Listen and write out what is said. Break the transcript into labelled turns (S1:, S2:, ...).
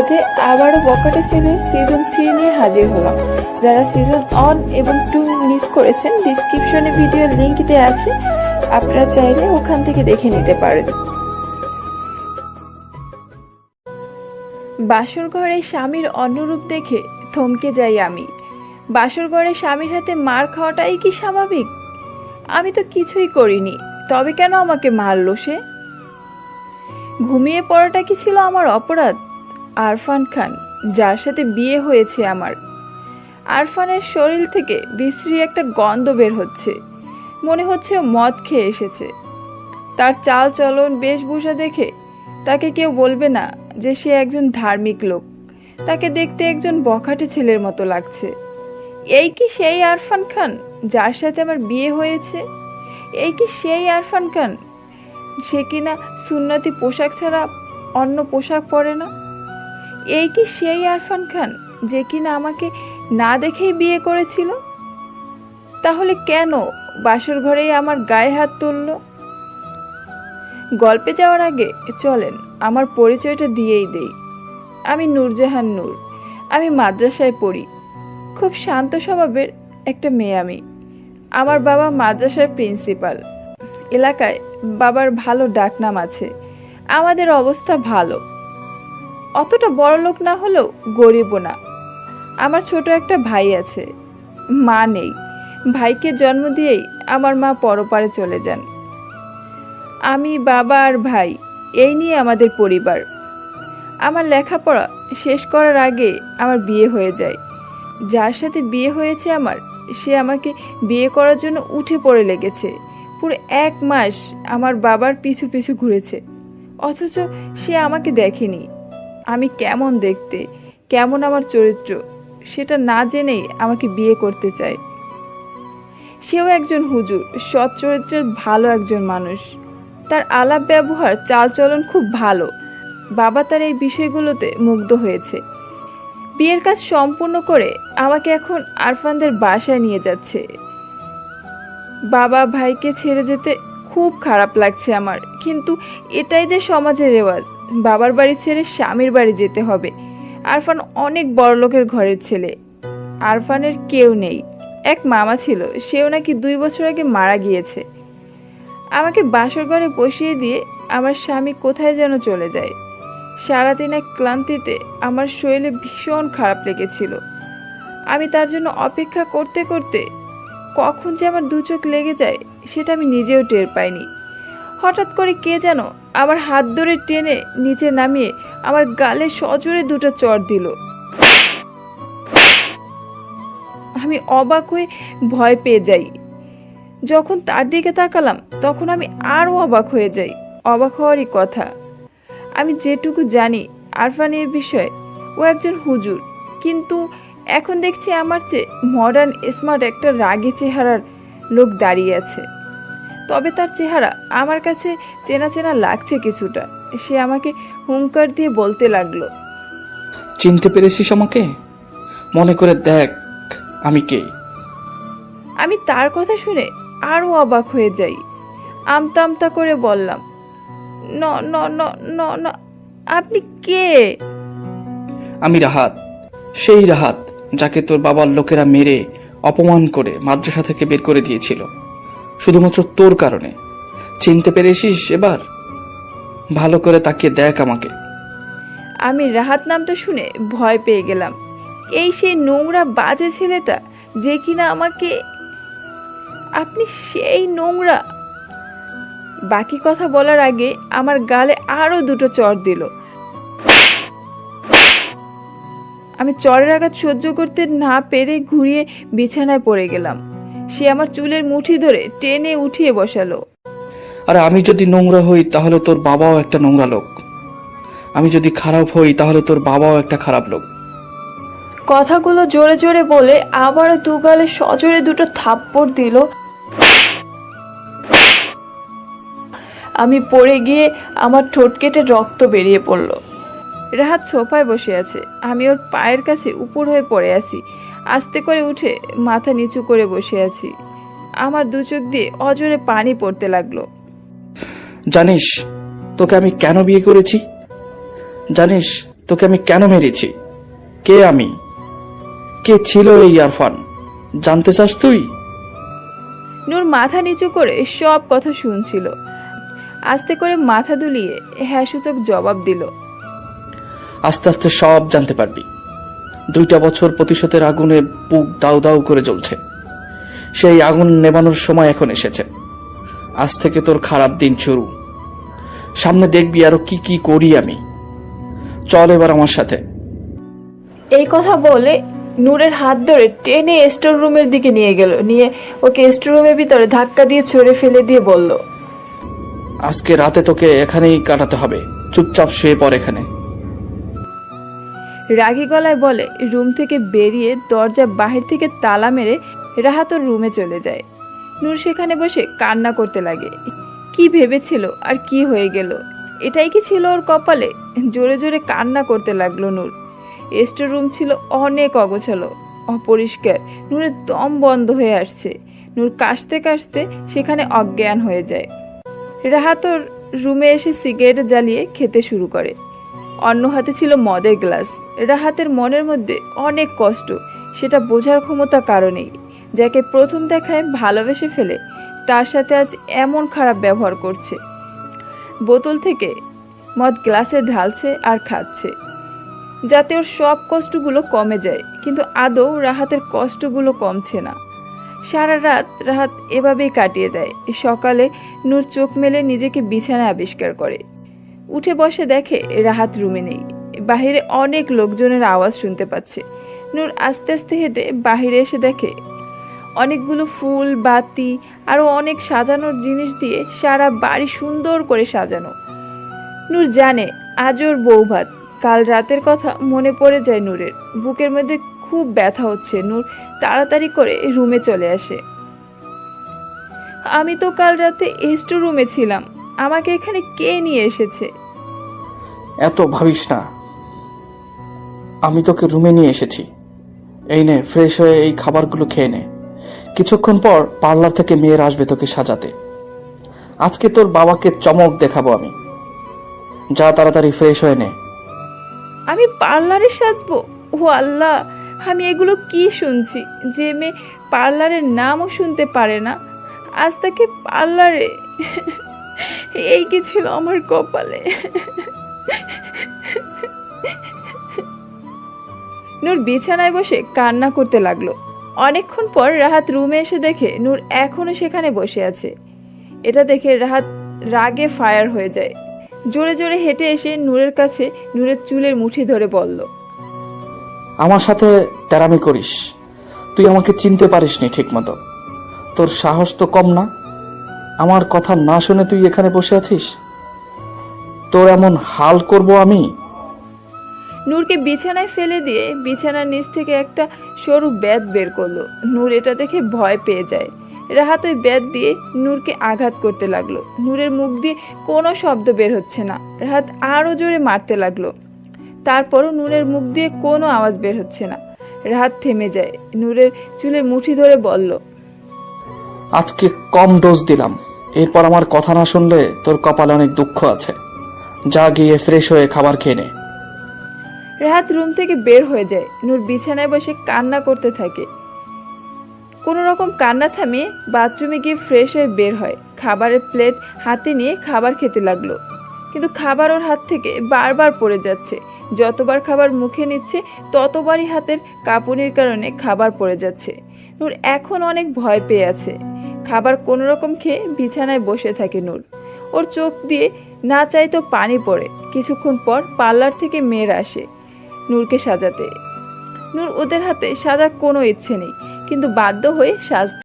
S1: ভিডিওতে আবারও বকাটে সিনের সিজন থ্রি নিয়ে হাজির হলাম। যারা সিজন ওয়ান এবং টু মিস করেছেন ডিসক্রিপশনে ভিডিওর লিঙ্ক দেওয়া আছে। আপনারা চাইলে ওখান থেকে দেখে নিতে পারেন। বাসর ঘরে স্বামীর অন্যরূপ দেখে থমকে যাই আমি। বাসর ঘরে স্বামীর হাতে মার খাওয়াটাই কি স্বাভাবিক? আমি তো কিছুই করিনি, তবে কেন আমাকে মারলো সে? ঘুমিয়ে পড়াটা কি ছিল আমার অপরাধ? আরফান খান, যার সাথে বিয়ে হয়েছে আমার। আরফানের শরীর থেকে বিশ্রী একটা গন্ধ বের হচ্ছে। মনে হচ্ছে মদ খেয়ে এসেছে। তার চাল চলন বেশভূষা দেখে তাকে কেউ বলবে না যে সে একজন ধার্মিক লোক। তাকে দেখতে একজন বখাটে ছেলের মতো লাগছে। এই কি সেই আরফান খান যার সাথে আমার বিয়ে হয়েছে? এই কি সেই আরফান খান? সে কিনা সুন্নতি পোশাক ছাড়া অন্য পোশাক পরে না? এই কি সেই আরফান খান, যে কিনা আমাকে না দেখেই বিয়ে করেছিল? তাহলে কেন বাসর ঘরেই আমার গায়ে হাত তুললো? গল্পে যাওয়ার আগে চলেন, আমার পরিচয়টা দিয়েই দেই। আমি নূরজাহান নূর, আমি মাদ্রাসায় পড়ি। খুব শান্ত স্বভাবের একটা মেয়ে আমি। আমার বাবা মাদ্রাসার প্রিন্সিপাল। এলাকায় বাবার ভালো ডাকনাম আছে। আমাদের অবস্থা ভালো। অতটা বড় লোক না হলেও গরিবও না। আমার ছোট একটা ভাই আছে। মা নেই। ভাইকে জন্ম দিয়েই আমার মা পরপারে চলে যান। আমি বাবা আর ভাই, এই নিয়ে আমাদের পরিবার। আমার লেখাপড়া শেষ করার আগে আমার বিয়ে হয়ে যায়। যার সাথে বিয়ে হয়েছে আমার, সে আমাকে বিয়ে করার জন্য উঠে পড়ে লেগেছে। পুরো এক মাস আমার বাবার পিছু পিছু ঘুরেছে। অথচ সে আমাকে দেখেনি। আমি কেমন দেখতে, কেমন আমার চরিত্র, সেটা না জেনেই আমাকে বিয়ে করতে চায়। সেও একজন হুজুর, সৎ চরিত্রের ভালো একজন মানুষ। তার আলাপ ব্যবহার, চালচলন খুব ভালো। বাবা তার এই বিষয়গুলোতে মুগ্ধ হয়েছে। বিয়ের কাজ সম্পূর্ণ করে আমাকে এখন আরফানদের বাসায় নিয়ে যাচ্ছে। বাবা ভাইকে ছেড়ে যেতে খুব খারাপ লাগছে আমার, কিন্তু এটাই যে সমাজের রেওয়াজ। বাবার বাড়ি ছেড়ে স্বামীর বাড়ি যেতে হবে। আরফান অনেক বড় লোকের ঘরের ছেলে। আরফানের কেউ নেই। এক মামা ছিল, সেও নাকি দুই বছর আগে মারা গিয়েছে। আমাকে বাসর ঘরে বসিয়ে দিয়ে আমার স্বামী কোথায় যেন চলে যায়। সারাদিন এক ক্লান্তিতে আমার শরীরে ভীষণ খারাপ লেগেছিল। আমি তার জন্য অপেক্ষা করতে করতে কখন যে আমার দু চোখ লেগে যায়, সেটা আমি নিজেও টের পাইনি। হঠাৎ করে কে যেন আমার হাত ধরে টেনে নিচে নামিয়ে আমার গালে সজোরে দুটো চর দিল। আমি অবাক হয়ে ভয় পেয়ে যাই। যখন তার দিকে তাকালাম, তখন আমি আরও অবাক হয়ে যাই। অবাক হওয়ারই কথা। আমি যেটুকু জানি, আরফানের বিষয়ে, ও একজন হুজুর। কিন্তু এখন দেখছি আমার চেয়ে মডার্ন স্মার্ট একটা রাগী চেহারার লোক দাঁড়িয়ে আছে। তবে তার চেহারা আমার কাছে চেনা চেনা লাগছে কিছুটা। সে আমাকে হুঙ্কার দিয়ে বলতে লাগল।
S2: চিনতে পেরেছিস আমাকে? মনে করে দেখ আমি কে।
S1: আমি তার কথা শুনে আরও অবাক হয়ে যাই। আমতা আমতা করে বললাম ন ন ন ন ন আপনি কে?
S2: আমি রাহাত সেই রাহাত যাকে তোর বাবার লোকেরা মেরে অপমান করে মাদ্রাসা থেকে বের করে দিয়েছিল। শুধুমাত্র তোর কারণে। চিনতে পেরেছিস এবার? ভালো করে তাকিয়ে দেখ আমাকে।
S1: আমি রাহাত নামটা শুনে ভয় পেয়ে গেলাম। এই সেই নোংরা বাজে ছেলেটা যে কিনা আমাকে আপনি সেই নোংরা। বাকি কথা বলার আগে আমার গালে আরও দুটো চর দিল। আমি চরের আঘাত সহ্য করতে না পেরে ঘুরিয়ে বিছানায় পড়ে গেলাম। সে আমার চুলের মুঠি ধরে টেনে উঠিয়ে বসালো।
S2: আর আমি যদি নোংরা হই তাহলে তোর বাবাও একটা নোংরা লোক। আমি যদি খারাপ হই তাহলে তোর বাবাও একটা খারাপ লোক।
S1: কথাগুলো জোরে জোরে বলে আবারও দুগালে সজোরে দুটো থাপ্পড় দিল। আমি পড়ে গিয়ে আমার ঠোঁট কেটে রক্ত বেরিয়ে পড়ল। রাহাত সোফায় বসে আছে। আমি ওর পায়ের কাছে উপর হয়ে পড়ে আছি। আস্তে করে উঠে মাথা নিচু করে বসে আছি। আমার দু চোখ দিয়ে অজরে পানি পড়তে লাগল।
S2: জানিস তোকে আমি কেন বিয়ে করেছি? জানিস তোকে আমি কেন মেরেছি? কে আমি? কে ছিল এই আরফান? জানতে চাস তুই?
S1: নূর মাথা নিচু করে সব কথা শুনছিল। আস্তে করে মাথা দুলিয়ে হ্যাঁ সূচক জবাব দিল।
S2: আস্তে আস্তে সব জানতে পারবি। দুইটা বছর প্রতিশোধের আগুনে বুক দাউ দাউ করে জ্বলছে। সেই আগুন নেবানোর সময় এখন এসেছে। আজ থেকে তোর খারাপ দিন শুরু। সামনে দেখবি আরও কি কি করি আমি। চল এবার আমার সাথে।
S1: এই কথা বলে নূরের হাত ধরে টেনে স্টোর রুমের দিকে নিয়ে গেল। নিয়ে ওকে স্টোর রুমের ভিতরে ধাক্কা দিয়ে ছড়ে ফেলে দিয়ে বলল
S2: আজকে রাতে তোকে এখানেই কাটাতে হবে। চুপচাপ শুয়ে পড় এখানে।
S1: রাগী গলায় বলে, রুম থেকে বেরিয়ে দরজা বাহির থেকে তালা মেরে রাহাত রুমে চলে যায়। নূর সেখানে বসে কান্না করতে লাগে। কি ভেবেছিল আর কি হয়ে গেল? এটাই কি ছিল ওর কপালে? জোরে জোরে কান্না করতে লাগল নূর। স্টোর রুম ছিল অনেক অগোছালো, অপরিষ্কার, নূরের দম বন্ধ হয়ে আসছে। নূর কাশতে কাশতে সেখানে অজ্ঞান হয়ে যায়। রাহাত ওর রুমে এসে সিগারেট জ্বালিয়ে খেতে শুরু করে। অন্য হাতে ছিল মদের গ্লাস। রাহাতের মনের মধ্যে অনেক কষ্ট, সেটা বোঝার ক্ষমতা কারণেই। যাকে প্রথম দেখায় ভালোবেসে ফেলে, তার সাথে আজ এমন খারাপ ব্যবহার করছে। বোতল থেকে মদ গ্লাসে ঢালছে আর খাচ্ছে। যাতে ওর সব কষ্টগুলো কমে যায়, কিন্তু আদৌ রাহাতের কষ্টগুলো কমছে না। সারা রাত রাহাত এভাবেই কাটিয়ে দেয়। সকালে নূর চোখ মেলে নিজেকে বিছানায় আবিষ্কার করে। উঠে বসে দেখে রাহাত রুমে নেই। বাহিরে অনেক লোকজনের আওয়াজ শুনতে পাচ্ছে। নূর আস্তে আস্তে হেঁটে বাহিরে এসে দেখে, অনেকগুলো ফুল, বাতি আরও অনেক সাজানোর জিনিস দিয়ে সারা বাড়ি সুন্দর করে সাজানো। নূর জানে, আজ ওর বউ ভাত। কাল রাতের কথা মনে পড়ে যায় নূরের। বুকের মধ্যে খুব ব্যথা হচ্ছে। নূর তাড়াতাড়ি করে রুমে চলে আসে। আমি তো কাল রাতে এস্টো রুমে ছিলাম। আমাকে এখানে কে নিয়ে এসেছে?
S2: এত ভাবিস না। আমি তোকে রুমে নিয়ে এসেছি। এই নে ফ্রেশ হয়ে এই খাবারগুলো খেয়ে নে। কিছুক্ষণ পর পার্লার থেকে মেয়ের আসবে তোকে সাজাতে। আজকে তোর বাবাকে চমক দেখাবো আমি। যা তাড়াতাড়ি ফ্রেশ হয়ে নে।
S1: আমি পার্লারে সাজবো? ও আল্লাহ, আমি এগুলো কি শুনছি? যে মেয়ে পার্লারের নামও শুনতে পারে না। আজ তাকে পার্লারে। এই কি ছিল আমার কপালে? নূর বিছানায় বসে কান্না করতে লাগল। অনেকক্ষণ পর রাহাত রুমে এসে দেখে নূর এখনও সেখানে বসে আছে। এটা দেখে রাহাত রাগে ফায়ার হয়ে যায়। জোরে জোরে হেঁটে এসে নূরের কাছে নূরের চুলের মুঠি ধরে বলল,
S2: আমার সাথে তেরামি করিস। তুই আমাকে চিনতে পারিসনি ঠিক মতো তোর সাহস তো কম না। আমার কথা না শুনে তুই এখানে বসে আছিস? তোর এমন হাল করব আমি
S1: নূরকে বিছানায় ফেলে দিয়ে বিছানার নিচ থেকে একটা সরু ব্যাত বের করল। নূর এটা দেখে ভয় পেয়ে যায়। রাহাত ওই ব্যাত দিয়ে নূরকে আঘাত করতে লাগল। নূরের মুখ দিয়ে কোনো শব্দ বের হচ্ছে না। রাহাত আরও জোরে মারতে লাগল। তারপরও নূরের মুখ দিয়ে কোনো আওয়াজ বের হচ্ছে না। রাহাত থেমে যায়। নূরের চুলের মুঠি ধরে বলল,
S2: আজকে কম ডোজ দিলাম। এরপর আমার কথা না শুনলে তোর কপালে অনেক দুঃখ আছে। যা গিয়ে ফ্রেশ হয়ে খাবার খেয়ে নে।
S1: রাহাত রুম থেকে বের হয়ে যায়। নূর বিছানায় বসে কান্না করতে থাকে। কোনো রকম কান্না থামিয়ে বাথরুমে গিয়ে ফ্রেশ হয়ে বের হয়। খাবারের প্লেট হাতে নিয়ে খাবার খেতে লাগল। কিন্তু খাবার ওর হাত থেকে বারবার পড়ে যাচ্ছে। যতবার খাবার মুখে নিচ্ছে, ততবারই হাতের কাঁপুনির কারণে খাবার পড়ে যাচ্ছে। নূর এখন অনেক ভয় পেয়ে আছে। খাবার কোনো রকম খেয়ে বিছানায় বসে থাকে নূর। ওর চোখ দিয়ে না চাইতো পানি পড়ে। কিছুক্ষণ পর পার্লার থেকে মেয়ের আসে। নূরকে সাজাতে। নূর ওদের হাতে সাজা কোনো ইচ্ছে নেই কিন্তু বাধ্য হয়ে সাজ